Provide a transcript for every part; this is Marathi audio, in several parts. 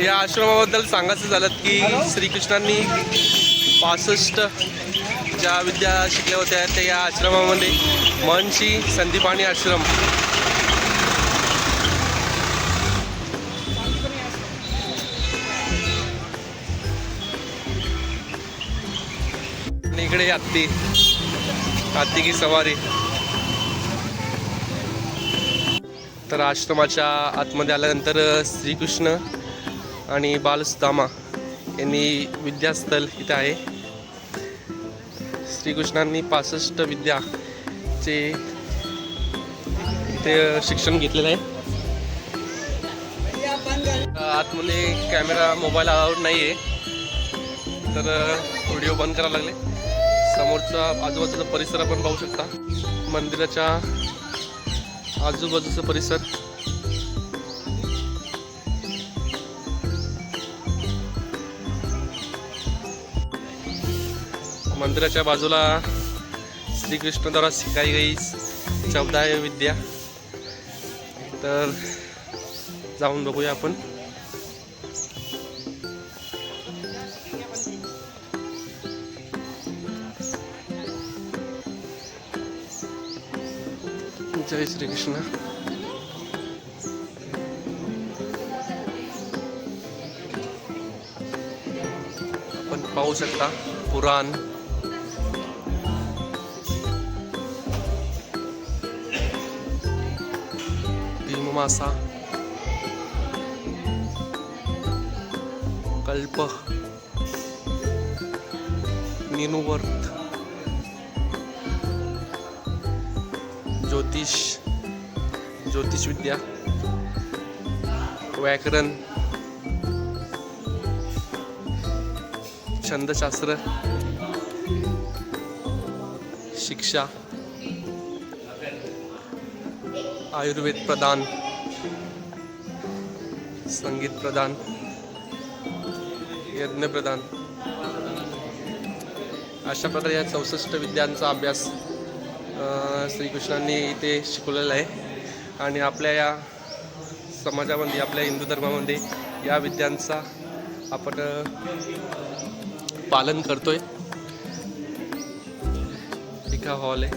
या आश्रमाबद्दल सांगायचं झालं की श्रीकृष्णांनी पासष्ट ज्या विद्या शिकल्या होत्या त्या या आश्रमामध्ये महर्षी संदीपाणी आश्रम. इकडे हत्ती हत्ती की सवारी. तर आश्रमाच्या आतमध्ये आल्यानंतर श्रीकृष्ण आणि बालसुदामा यांनी विद्यास्थल इथं आहे. श्रीकृष्णांनी पासष्ट विद्याचे इथे शिक्षण घेतलेलं आहे. आतमध्ये कॅमेरा मोबाईल अलाउड नाही आहे तर व्हिडिओ बंद करायला लागले. समोरचा आजूबाजूचा परिसर आपण पाहू शकता. मंदिराच्या आजूबाजूचा परिसर. मंदिराच्या बाजूला श्रीकृष्णद्वारा शिकाई गई चौदाय विद्या. तर जाऊन बघूया आपण. जय श्रीकृष्ण. आपण पाहू शकता पुराण. मासा. कल्प. निनुवर्त. ज्योतिष. ज्योतिष विद्या व्याकरण. छंदशास्त्र. शिक्षा. आयुर्वेद प्रदान. संगीत प्रदान यज्ञ प्रदान. अशा प्रकारे या चौसष्ट विद्यांचा अभ्यास श्रीकृष्णांनी इथे शिकवलेला आहे. आणि आपल्या या समाजामध्ये आपल्या हिंदू धर्मामध्ये या विद्यांचा आपण पालन करतोय. एका हॉल आहे.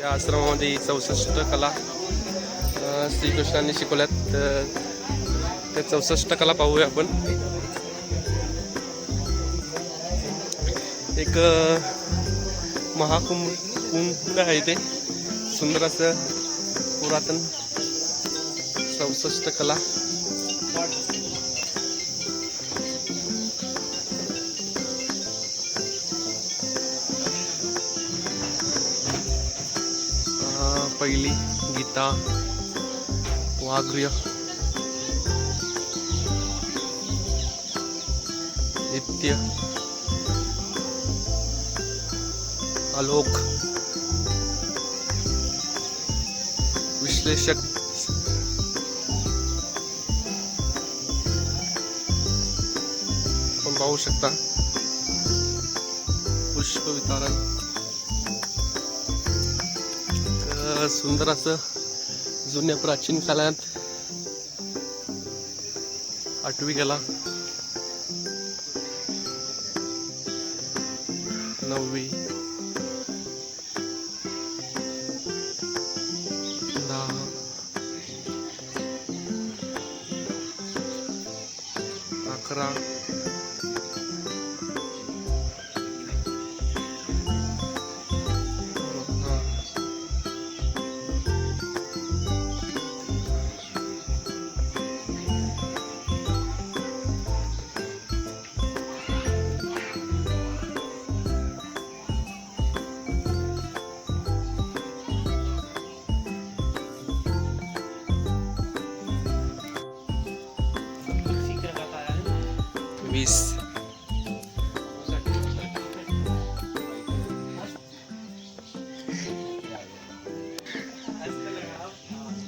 या आश्रमामध्ये चौसष्ट कला श्रीकृष्णांनी शिकवल्यात. त्या चौसष्ट कला पाहूया आपण. एक महाकुंभ कुंभ आहे ते. सुंदर असं पुरातन चौसष्ट कला. पहिली गीता वाग्र्य नित्य आलोक. विश्लेषक. आपण पाहू शकता. पुष्प वितरण सुंदर असं जुन्या प्राचीन काळात आठवी गेला. новий. Да. Акра.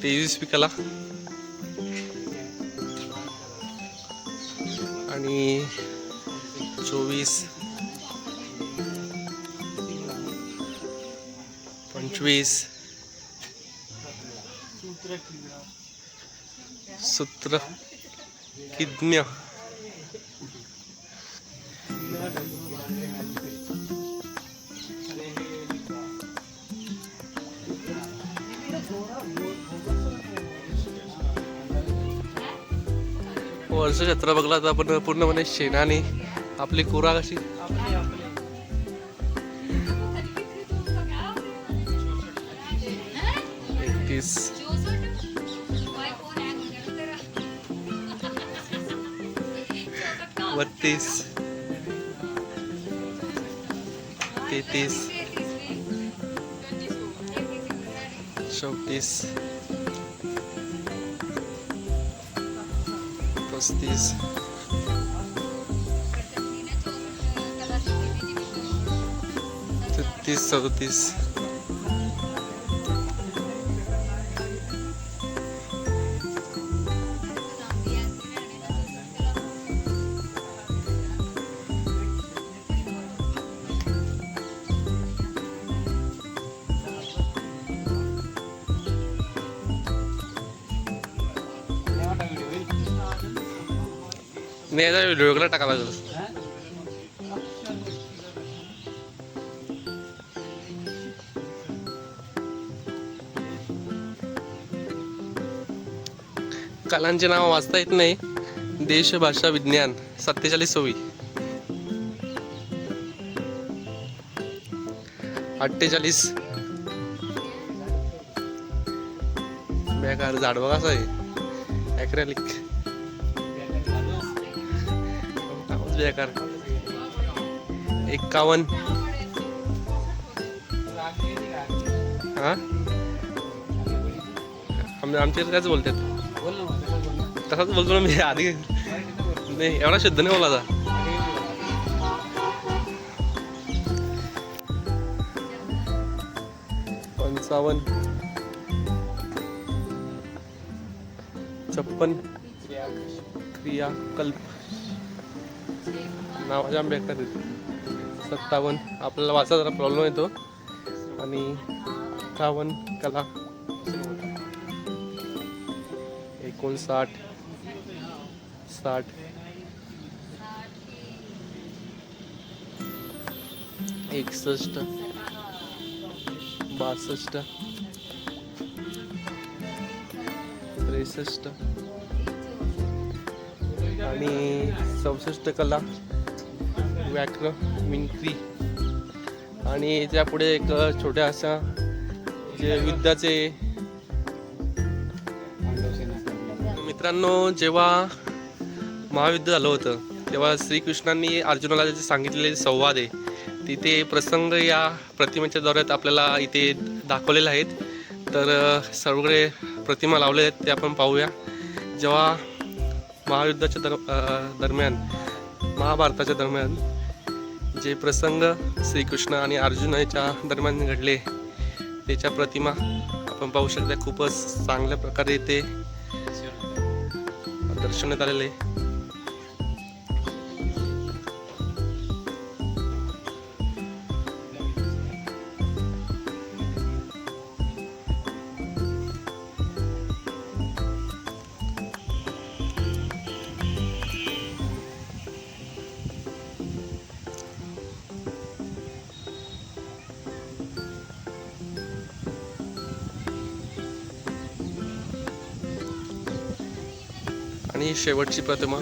ते तेवीस पिकाला आणि चोवीस पंचवीस सूत्र किज्ञ. वर्ष क्षेत्र बघला तर आपण पूर्णपणे शेणाने आपली कुरा कशी एकतीस. बत्तीस. तेहतीस. चौतीस. पस्तीस छत्तीस सदतीस नाही आता व्हिडिओला वेगळा टाकावा लागेल कलांचे नाव वाचता येत नाही. देश भाषा विज्ञान सत्तेचाळीस सव्वी अठ्ठेचाळीस. बेकार झाडवा कसं आहे. ॲक्रेलिक बेकार एक्कावन्न हा? आमच्या इथे कायच बोलतात? तसाच बोलतो ना मी आधी. नाही एवढा शुद्ध नाही बोलायचा पंचावन्न. छप्पन. क्रियाकल्प. नावाच्या आंबे आहेत सत्तावन्न. आपल्याला वाचा जरा प्रॉब्लेम येतो. आणि अठ्ठावन्न कला. एकोणसाठ. साठ. एकसष्ट. बासष्ट. त्रेसष्ट. आणि चौसष्ट कला. व्याघ्र मिनक्री आणि त्यापुढे एक छोट्या अशा जे युद्धाचे मित्रांनो जेव्हा महायुद्ध झालं होतं तेव्हा श्रीकृष्णांनी अर्जुनाला जे सांगितलेले संवाद आहे तिथे प्रसंग या प्रतिमेच्या दौऱ्यात आपल्याला इथे दाखवलेले आहेत. तर सर्वकडे सगळे प्रतिमा लावले आहेत ते आपण पाहूया. जेव्हा महायुद्धाच्या दर दरम्यान महाभारताच्या दरम्यान जे प्रसंग श्रीकृष्ण आणि अर्जुनाच्या दरम्यान घडले त्याच्या प्रतिमा आपण पाहू शकता खूपच चांगल्या प्रकारे ते दर्शवण्यात आलेले. आणि शेवटची प्रतिमा.